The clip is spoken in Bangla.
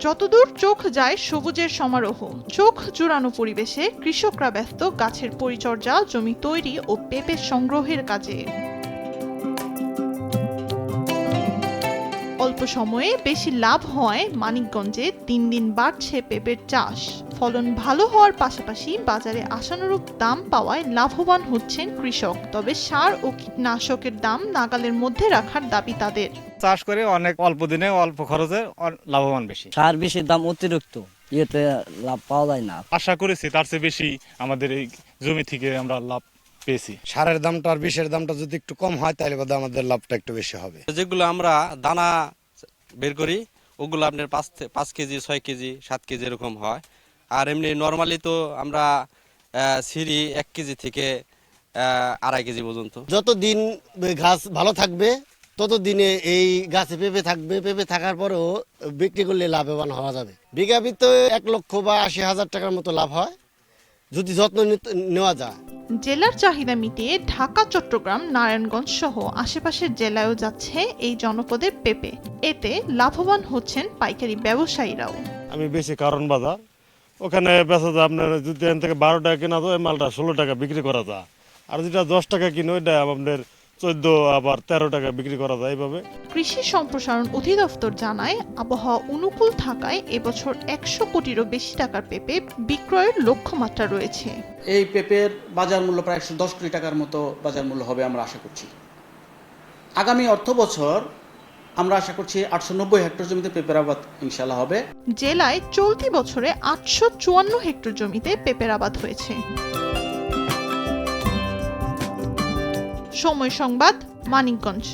যতদূর চোখ যায় সবুজের সমারোহ। চোখ জুড়ানো পরিবেশে কৃষকরা ব্যস্ত গাছের পরিচর্যা, জমি তৈরি ও পেঁপে সংগ্রহের কাজে। অল্প সময়ে বেশি লাভ হয় মানিকগঞ্জে দিন দিন বাড়ছে পেঁপের চাষ। ফলন ভালো হওয়ার পাশাপাশি বাজারে আশানুরূপ দাম পাওয়ায় লাভবান হচ্ছেন কৃষক তবে সার ও কীটনাশকের দাম নাগালের মধ্যে রাখার দাবি তাদের। চাষ করে অনেক অল্প দিনে অল্প খরচে লাভবান বেশি। সার বেশি দাম অতিরিক্ত ইয়েতে লাভ পাওয়া যায় না। আশা করেছি তার চেয়ে বেশি আমাদের এই জমি থেকে আমরা লাভ পেয়েছি। সারের দামটা আর বিষের দামটা যদি একটু কম হয় তাহলে বোধহয় আমাদের লাভটা একটু বেশি হবে। যেগুলো আমরা দানা বের করি, ওগুলো আপনার পাঁচ পাঁচ কেজি, ছয় কেজি, সাত কেজি এরকম হয়। আর এমনি নর্মালি তো আমরা সিঁড়ি এক কেজি থেকে আড়াই কেজি পর্যন্ত। যতদিন ঘাস ভালো থাকবে, ততদিনে এই গাছে পেঁপে থাকবে, পেঁপে থাকার পরেও বিক্রি করলে লাভবান হওয়া যাবে। বিঘা তো এক লক্ষ বা আশি হাজার টাকার মতো লাভ হয়, যদি যত্ন নেওয়া যায়। জেলার চাহিদা মিটিয়ে ঢাকা, চট্টগ্রাম, নারায়ণগঞ্জ সহ আশেপাশের জেলায়ও যাচ্ছে এই জনপদের পেঁপে। এতে লাভবান হচ্ছেন পাইকারি ব্যবসায়ীরাও। আমি বেশি কারণ বাজার। ওখানে বেচা যায় আপনার যদি এখান থেকে বারো টাকা কেনা যায়, মালটা ষোলো টাকা বিক্রি করা যায়। আর যেটা দশ টাকা কিনে, ওইটা আপনার চোদ্দ আবার তেরো টাকা বিক্রি করা যায় এইভাবে কৃষি সম্প্রসারণ অধিদপ্তর জানায় আবহাওয়া অনুকূল থাকায় এবছর একশো কোটিরও বেশি টাকার পেঁপে বিক্রয়ের লক্ষ্যমাত্রা রয়েছে। এই পেঁপের বাজার মূল্য প্রায় একশো দশ কোটি টাকার মতো বাজার মূল্য হবে আমরা আশা করছি। আগামী অর্থ বছর আমরা আশা করছি আটশো নব্বই হেক্টর জমিতে পেঁপের আবাদ ইনশাল্লাহ হবে। জেলায় চলতি বছরে আটশো চুয়ান্ন হেক্টর জমিতে পেঁপের আবাদ হয়েছে। সময় সংবাদ মানিকগঞ্জ।